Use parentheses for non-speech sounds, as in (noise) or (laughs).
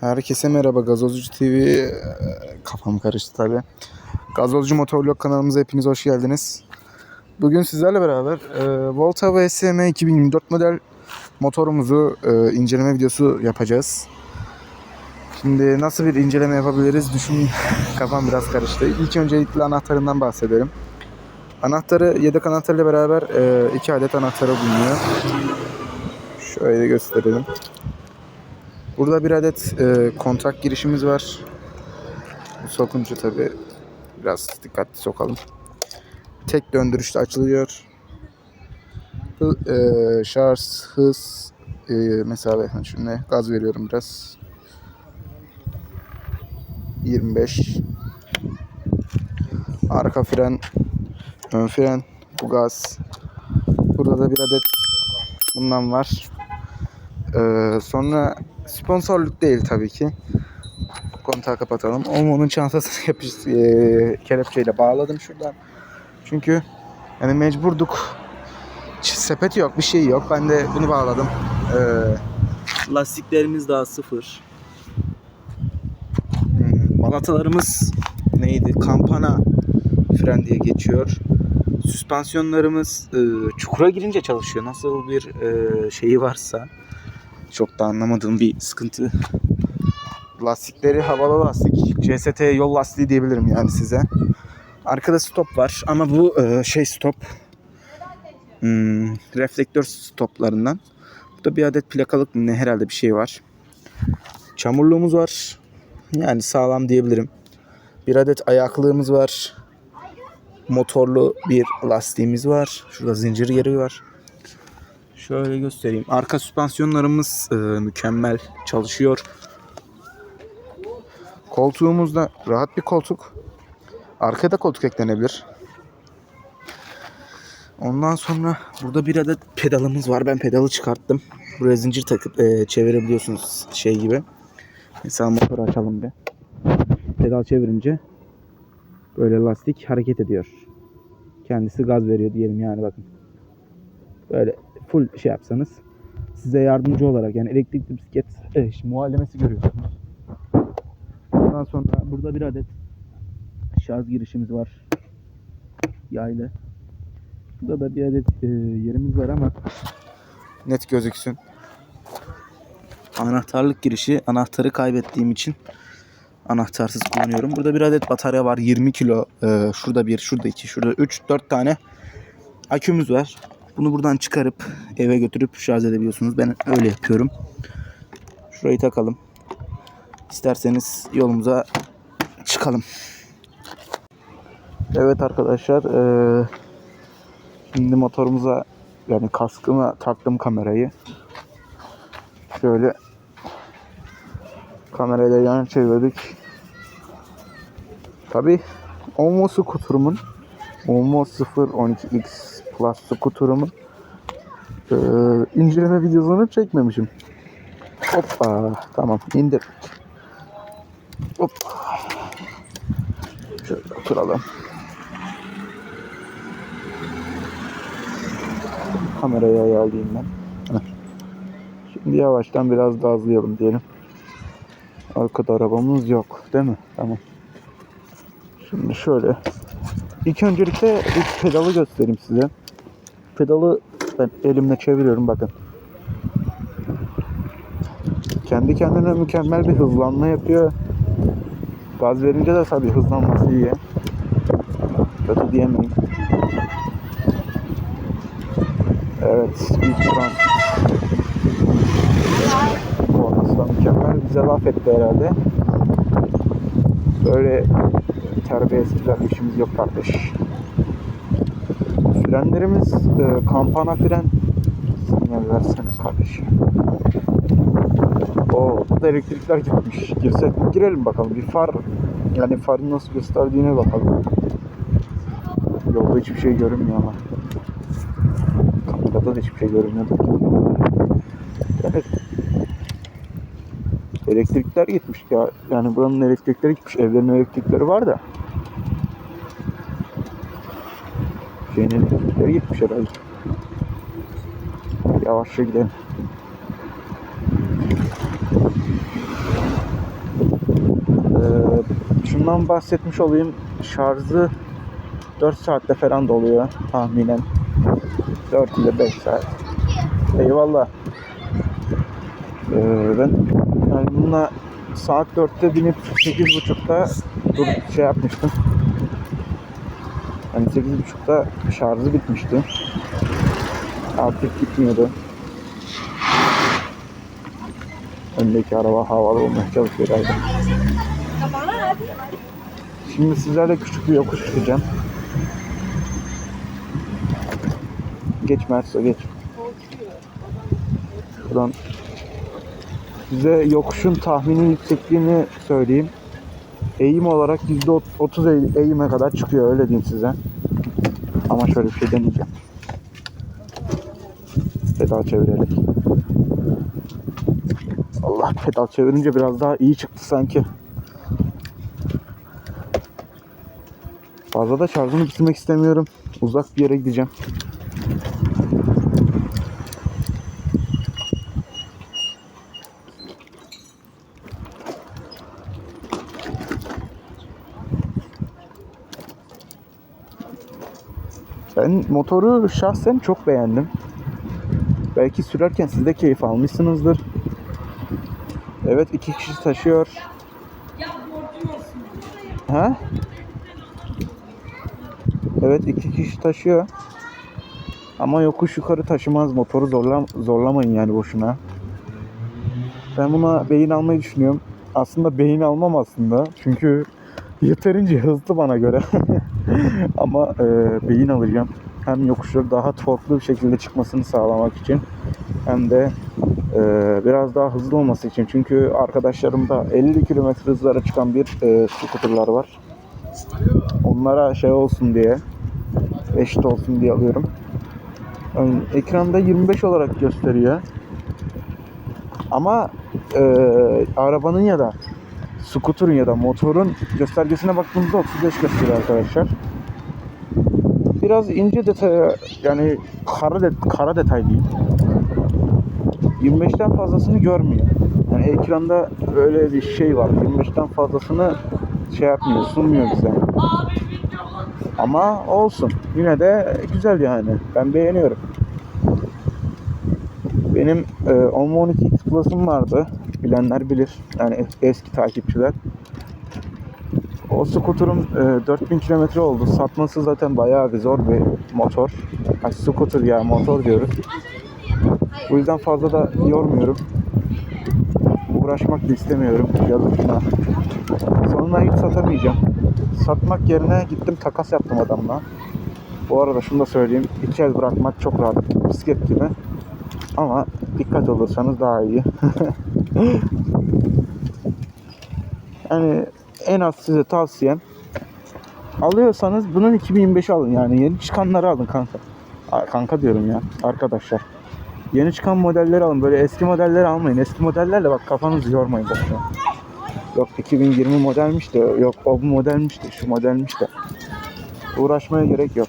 Herkese merhaba Gazozcu TV. Ee, Kafam karıştı tabi. Gazozcu Motovlog kanalımıza hepiniz hoş geldiniz. Bugün sizlerle beraber e, Volta VSM 2024 model motorumuzu e, inceleme videosu yapacağız. Şimdi nasıl bir inceleme yapabiliriz düşün (laughs) kafam biraz karıştı. İlk öncelikle anahtarından bahsedelim. Anahtarı yedek anahtarıyla beraber e, iki adet anahtarı bulunuyor. Şöyle gösterelim. Burada bir adet e, kontak girişimiz var. Bu sokunca tabi biraz dikkatli sokalım. Tek döndürüşte açılıyor. Hı, e, şarj, hız, e, mesafe. Şimdi gaz veriyorum biraz. 25. Arka fren, ön fren, bu gaz. Burada da bir adet bundan var. Ee, sonra sponsorluk değil tabii ki. Kontağı kapatalım. Onun çantasını (laughs) yapış, e, kelepçeyle bağladım şuradan. Çünkü yani mecburduk. Sepeti yok, bir şey yok. Ben de bunu bağladım. Ee, Lastiklerimiz daha sıfır. hmm, balatalarımız neydi? Kampana fren diye geçiyor. Süspansiyonlarımız e, çukura girince çalışıyor. Nasıl bir e, şeyi varsa çok da anlamadığım bir sıkıntı. Lastikleri havalı lastik. CST yol lastiği diyebilirim yani size. Arkada stop var ama bu e, şey stop. Hmm, reflektör stoplarından. Burada bir adet plakalık ne herhalde bir şey var. Çamurluğumuz var. Yani sağlam diyebilirim. Bir adet ayaklığımız var. Motorlu bir lastiğimiz var. Şurada zincir yeri var. Şöyle göstereyim. Arka süspansiyonlarımız e, mükemmel çalışıyor. Koltuğumuzda rahat bir koltuk. Arkaya da koltuk eklenebilir. Ondan sonra burada bir adet pedalımız var. Ben pedalı çıkarttım. Buraya zincir takıp e, çevirebiliyorsunuz şey gibi. Mesela motoru açalım bir. Pedal çevirince böyle lastik hareket ediyor. Kendisi gaz veriyor diyelim yani bakın. Böyle full şey yapsanız size yardımcı olarak yani elektrikli bisiklet e, işte muhallemesi görüyorsunuz. Ondan sonra burada bir adet şarj girişimiz var. Yaylı. Burada da bir adet e, yerimiz var ama net gözüksün. Anahtarlık girişi anahtarı kaybettiğim için anahtarsız kullanıyorum. Burada bir adet batarya var 20 kilo. E, şurada bir, şurada iki, şurada 3, 4 tane akümüz var. Bunu buradan çıkarıp eve götürüp şarj edebiliyorsunuz. Ben öyle yapıyorum. Şurayı takalım. İsterseniz yolumuza çıkalım. Evet arkadaşlar. eee, şimdi motorumuza yani kaskıma taktım kamerayı. Şöyle kamerayla yan çevirdik. Tabi Omo skuterumun Omo 012X Plus skuterumun eee inceleme videosunu çekmemişim. Hoppa tamam indir. Hop. Şöyle oturalım. Kamerayı ayarlayayım ben. (laughs) Şimdi yavaştan biraz daha hızlayalım diyelim. Arkada arabamız yok değil mi? Tamam. Şimdi şöyle. İlk öncelikle bir pedalı göstereyim size. Pedalı ben elimle çeviriyorum bakın. Kendi kendine mükemmel bir hızlanma yapıyor. Gaz verince de tabii hızlanması iyi. Kötü diyemeyim. Evet, bir trans. Bu aslında mükemmel. Bize laf etti herhalde. Böyle terbiyesizler işimiz yok kardeş. Frenlerimiz e, kampana fren. Sinyal versene kardeşim. O burada elektrikler gitmiş. Girsek mi? Girelim bakalım. Bir far yani farın nasıl gösterdiğine bakalım. Yolda hiçbir şey görünmüyor ama. Kamerada da hiçbir şey görünmüyor. Evet. Elektrikler gitmiş ya. Yani buranın elektrikleri gitmiş. Evlerin elektrikleri var da. Şeyin elektrikleri gitmiş herhalde. Yavaşça gidelim. Ondan bahsetmiş olayım. Şarjı 4 saatte falan doluyor tahminen. 4 ile 5 saat. Eyvallah. Ee, ben yani bununla saat 4'te binip 8.30'da dur şey yapmıştım. Hani 8.30'da şarjı bitmişti. Artık gitmiyordu. Öndeki araba havalı olmaya çalışıyor galiba. Şimdi sizlerle küçük bir yokuş çıkacağım. Geç Merso geç. Buradan size yokuşun tahmini yüksekliğini söyleyeyim. Eğim olarak %30 eğ- eğime kadar çıkıyor öyle diyeyim size. Ama şöyle bir şey deneyeceğim. Pedal çevirerek. Allah pedal çevirince biraz daha iyi çıktı sanki. Fazla da şarjını bitirmek istemiyorum. Uzak bir yere gideceğim. Ben motoru şahsen çok beğendim. Belki sürerken siz de keyif almışsınızdır. Evet iki kişi taşıyor. Ha? Evet iki kişi taşıyor. Ama yokuş yukarı taşımaz. Motoru zorlam zorlamayın yani boşuna. Ben buna beyin almayı düşünüyorum. Aslında beyin almam aslında. Çünkü yeterince hızlı bana göre. (laughs) (laughs) Ama e, beyin alacağım. Hem yokuşları daha torklu bir şekilde çıkmasını sağlamak için hem de e, biraz daha hızlı olması için. Çünkü arkadaşlarımda 50 km hızlara çıkan bir e, scooterlar var. Onlara şey olsun diye eşit olsun diye alıyorum. Yani ekranda 25 olarak gösteriyor. Ama e, arabanın ya da scooter'ın ya da motorun göstergesine baktığımızda 35 gösteriyor arkadaşlar. Biraz ince detaya yani kara, det kara detay diyeyim. 25'ten fazlasını görmüyor. Yani ekranda öyle bir şey var. 25'ten fazlasını şey yapmıyor, sunmuyor bize. Ama olsun. Yine de güzel yani. Ben beğeniyorum. Benim e, 10 X Plus'ım vardı. Bilenler bilir. Yani es- eski takipçiler. O scooter'ım e, 4000 kilometre oldu. Satması zaten bayağı bir zor bir motor. Ay, scooter ya motor diyoruz. Bu yüzden fazla da yormuyorum. Uğraşmak da istemiyorum. Yazık şuna. Sonunda hiç satamayacağım. Satmak yerine gittim takas yaptım adamla. Bu arada şunu da söyleyeyim. İki el bırakmak çok rahat. Bisiklet gibi. Ama dikkat olursanız daha iyi. (laughs) yani en az size tavsiyem alıyorsanız bunun 2025 alın yani yeni çıkanları alın kanka. Kanka diyorum ya arkadaşlar. Yeni çıkan modelleri alın. Böyle eski modelleri almayın. Eski modellerle bak kafanızı yormayın boşuna. Yok 2020 modelmiş de yok o bu modelmiş de şu modelmiş de. Uğraşmaya gerek yok.